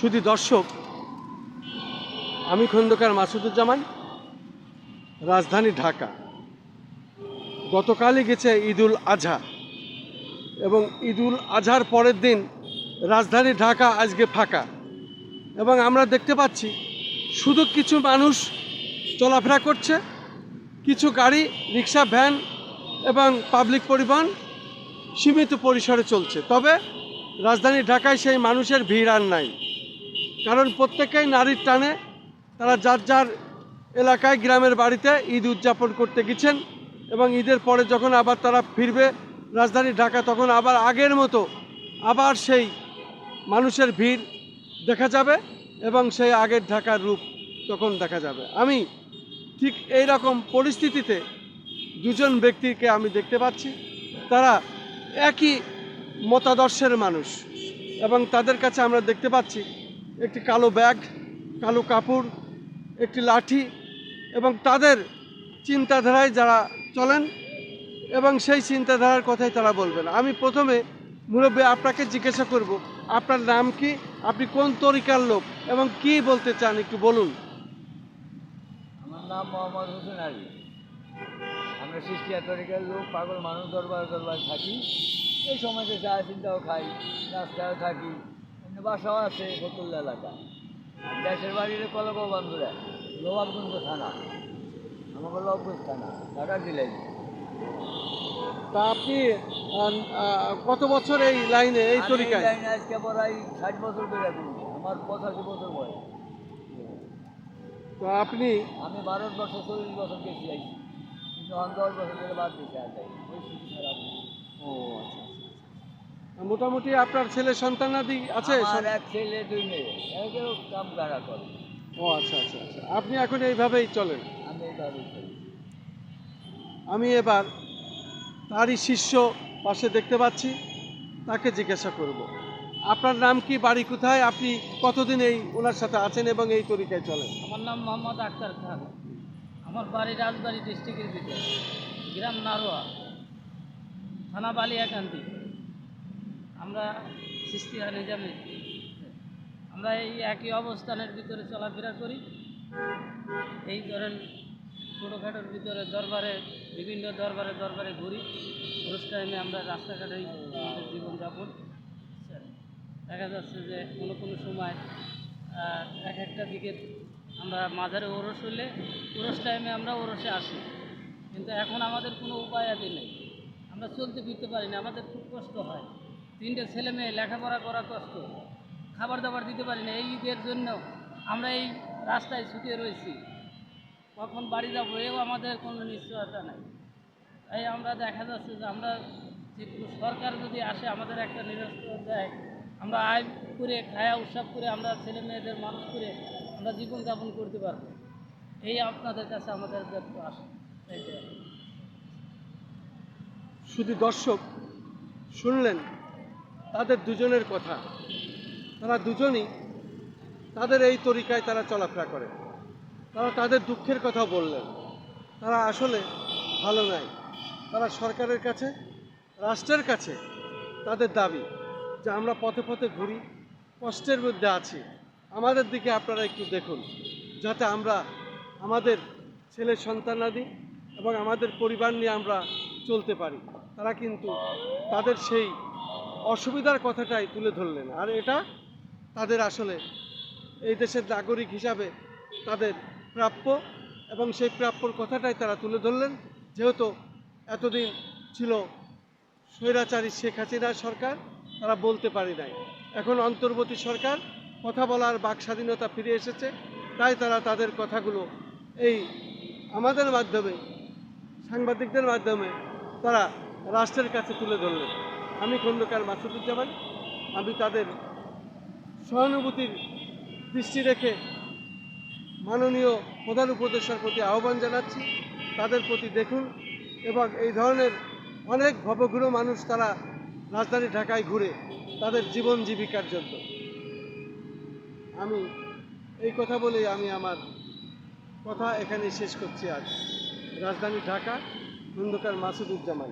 শুধু দর্শক, আমি খন্দকার মাসুদুজ্জামান, রাজধানী ঢাকা। গতকালই গেছে ঈদুল আজহা এবং ঈদুল আজহার পরের দিন রাজধানী ঢাকা আজকে ফাঁকা। এবং আমরা দেখতে পাচ্ছি, শুধু কিছু মানুষ চলাফেরা করছে, কিছু গাড়ি, রিক্সা, ভ্যান এবং পাবলিক পরিবহন সীমিত পরিসরে চলছে। তবে রাজধানী ঢাকায় সেই মানুষের ভিড় আর নাই। কারণ প্রত্যেকেই নারীর টানে। তারা যার যার এলাকায়, গ্রামের বাড়িতে ঈদ উদযাপন করতে গেছেন এবং ঈদের পরে যখন আবার তারা ফিরবে রাজধানী ঢাকা, তখন আবার আগের মতো আবার সেই মানুষের ভিড় দেখা যাবে এবং সেই আগের ঢাকার রূপ তখন দেখা যাবে। আমি ঠিক এই রকম পরিস্থিতিতে দুজন ব্যক্তিকে আমি দেখতে পাচ্ছি। তারা একই মতাদর্শের মানুষ এবং তাদের কাছে আমরা দেখতে পাচ্ছি একটি কালো ব্যাগ, কালো কাপড়, একটি লাঠি এবং তাদের চিন্তাধারায় যারা চলেন এবং সেই চিন্তাধারার কথাই তারা বলবেন। আমি প্রথমে মুরব্বী আপনাকে জিজ্ঞাসা করব, আপনার নাম কি? আপনি কোন তরিকার লোক এবং কি বলতে চান একটু বলুন। আমার নাম মোহাম্মদ হোসেন আলী। আমরা সৃষ্টিয়া তরিকার লোক, পাগল মানুষ, দরবার দরবার থাকি। এই সময়তে চা, চিন্তাও খাই রাস্তায় থাকি। বাসাও আছে ফতুল্লা এলাকা। দেশের বাড়ির কলক বন্ধুরা নবাবগঞ্জ থানা আমাকে লবগঞ্জ থানা ঢাকা জেলায় তা আপনি কত বছর এই লাইনে এই তরিকায়? লাইনে আজকে প্রায় ষাট বছর ধরে আমার পঁচাশি বছর বয়স। তো আপনি আমি ভারতবর্ষ চল্লিশ বছর গেছি আইছি। কিন্তু দশ বছর ধরে বাদ দিতে আর যাই। ও আচ্ছা আচ্ছা। মোটামুটি আপনার ছেলে সন্তানাদি আছে? আমার এক ছেলে দুই মেয়ে। একেও কাম কারা করে। ও আচ্ছা আচ্ছা আচ্ছা। আপনি এখন এইভাবেই চলেন? আমি এইভাবে করি আমি এবার তারই শিষ্য পাশে দেখতে পাচ্ছি তাকে জিজ্ঞাসা করব। আপনার নাম কি বাড়ি কোথায়? আপনি কতদিন এই ওনার সাথে আছেন এবং এই তরিকায় চলেন? আমার নাম মোহাম্মদ আক্তার খান। আমার বাড়ি রাজবাড়ি ডিস্ট্রিক্টের ভিতরে গ্রাম নারোয়া থানা বালিয়াকান্দি। আমরা সৃষ্টিহা নিজামে আমরা এই একই অবস্থানের ভিতরে চলাফেরা করি। এই ধরেন ছোটোখাটোর ভিতরে দরবারে, বিভিন্ন দরবারে দরবারে ঘুরি। রোজ টাইমে আমরা রাস্তাঘাটেই আমাদের জীবনযাপন। দেখা যাচ্ছে যে কোনো কোনো সময় এক একটা দিকে আমরা মাঝারে ওরস হলে ওরস টাইমে আমরা ওরসে আসি। কিন্তু এখন আমাদের কোনো উপায় আদি নেই। আমরা চলতে ফিরতে পারি না, আমাদের খুব কষ্ট হয়। তিনটে ছেলে মেয়ে লেখাপড়া করা কষ্ট। খাবার দাবার দিতে পারি না, এই ঈদের জন্য আমরা এই রাস্তায় ছুটে রয়েছি। কখন বাড়ি যাব, এও আমাদের কোনো নিশ্চয়তা নাই। তাই আমরা দেখা যাচ্ছে যে আমরা যে সরকার যদি আসে, আমাদের একটা নিরস্ত দেয়। আমরা আয় করে, খায়া উৎসব করে, আমরা ছেলে মেয়েদের মানুষ করে আমরা জীবনযাপন করতে পারব। এই আপনাদের কাছে আমাদের আসে। শুধু দর্শক শুনলেন তাদের দুজনের কথা। তারা দুজনই তাদের এই তরিকায় তারা চলাফেরা করে। তারা তাদের দুঃখের কথা বললেন। তারা আসলে ভালো নাই। তারা সরকারের কাছে, রাষ্ট্রের কাছে তাদের দাবি যে আমরা পথে পথে ঘুরি, কষ্টের মধ্যে আছি। আমাদের দিকে আপনারা একটু দেখুন, যাতে আমরা আমাদের ছেলে সন্তানাদি এবং আমাদের পরিবার নিয়ে আমরা চলতে পারি। তারা কিন্তু তাদের সেই অসুবিধার কথাটাই তুলে ধরলেন। আর এটা তাদের আসলে এই দেশের নাগরিক হিসাবে তাদের প্রাপ্য এবং সেই প্রাপ্যর কথাটাই তারা তুলে ধরলেন। যেহেতু এতদিন ছিল স্বৈরাচারী শেখ হাসিনার সরকার, তারা বলতে পারি নাই। এখন অন্তর্বর্তী সরকার কথা বলার বাক স্বাধীনতা ফিরে এসেছে, তাই তারা তাদের কথাগুলো এই আমাদের মাধ্যমে, সাংবাদিকদের মাধ্যমে তারা রাষ্ট্রের কাছে তুলে ধরলেন। আমি খন্দকার মাসুদুজ্জামান। আমি তাদের সহানুভূতির দৃষ্টি রেখে মাননীয় প্রধান উপদেষ্টার প্রতি আহ্বান জানাচ্ছি। তাদের প্রতি দেখুন এবং এই ধরনের অনেক ভবঘুরো মানুষ তারা রাজধানী ঢাকায় ঘুরে তাদের জীবন জীবিকার জন্য। আমি এই কথা বলেই আমি আমার কথা এখানে শেষ করছি আজ। রাজধানী ঢাকা, খন্দকার মাসুদুজ্জামান।